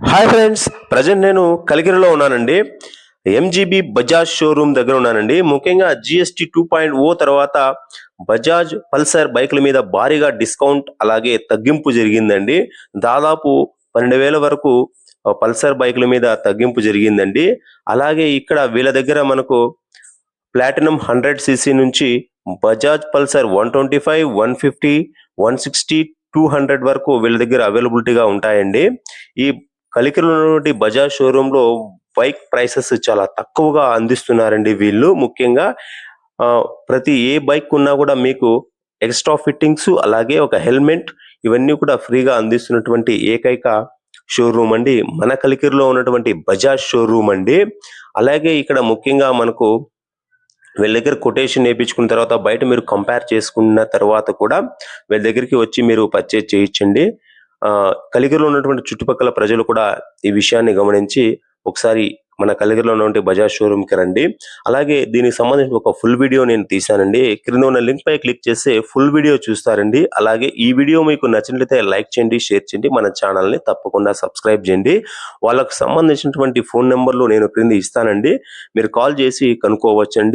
Hi friends present నేను కలిగిరిలో ఉన్నానండి. MGB Bajaj showroom దగ్గర ఉన్నానండి. ముఖ్యంగా జిఎస్టీ టూ పాయింట్ ఓ తర్వాత బజాజ్ పల్సర్ బైకుల మీద భారీగా డిస్కౌంట్ అలాగే తగ్గింపు జరిగిందండి. దాదాపు పన్నెండు వేల వరకు పల్సర్ బైకుల మీద తగ్గింపు జరిగిందండి. అలాగే ఇక్కడ వీళ్ళ దగ్గర మనకు ప్లాటినం హండ్రెడ్ సీసీ నుంచి Bajaj Pulsar one twenty five one fifty one sixty two hundred వరకు వీళ్ళ దగ్గర అవైలబిలిటీగా ఉంటాయండి. ఈ కలికిలో ఉన్నటువంటి బజాజ్ షోరూంలో లో బైక్ ప్రైసెస్ చాలా తక్కువగా అందిస్తున్నారండి వీళ్ళు. ముఖ్యంగా ఆ, ప్రతి ఏ బైక్ ఉన్నా కూడా మీకు ఎక్స్ట్రా ఫిట్టింగ్స్ అలాగే ఒక హెల్మెట్ ఇవన్నీ కూడా ఫ్రీగా అందిస్తున్నటువంటి ఏకైక షోరూమ్ అండి. మన కలికిరిలో ఉన్నటువంటి బజాజ్ షోరూమ్ అండి. అలాగే ఇక్కడ ముఖ్యంగా మనకు వీళ్ళ దగ్గర కొటేషన్ వేయించుకున్న తర్వాత బయట మీరు కంపేర్ చేసుకున్న తర్వాత కూడా వీళ్ళ దగ్గరికి వచ్చి మీరు పర్చేజ్ చేయించండి కలిగిరిలో ఉన్నటువంటి చుట్టుపక్కల ప్రజలు కూడా ఈ విషయాన్ని గమనించి ఒకసారి మన కలిగిరిలో ఉన్నటువంటి బజాజ్ షోరూమ్కి రండి. అలాగే దీనికి సంబంధించిన ఒక ఫుల్ వీడియో నేను తీశానండి. క్రింద ఉన్న లింక్ పై క్లిక్ చేస్తే ఫుల్ వీడియో చూస్తారండి. అలాగే ఈ వీడియో మీకు నచ్చినట్లయితే లైక్ చేయండి షేర్ చేయండి మన ఛానల్ని తప్పకుండా సబ్స్క్రైబ్ చేయండి. వాళ్ళకు సంబంధించినటువంటి ఫోన్ నెంబర్లు నేను క్రింద ఇస్తానండి. మీరు కాల్ చేసి కనుక్కోవచ్చండి.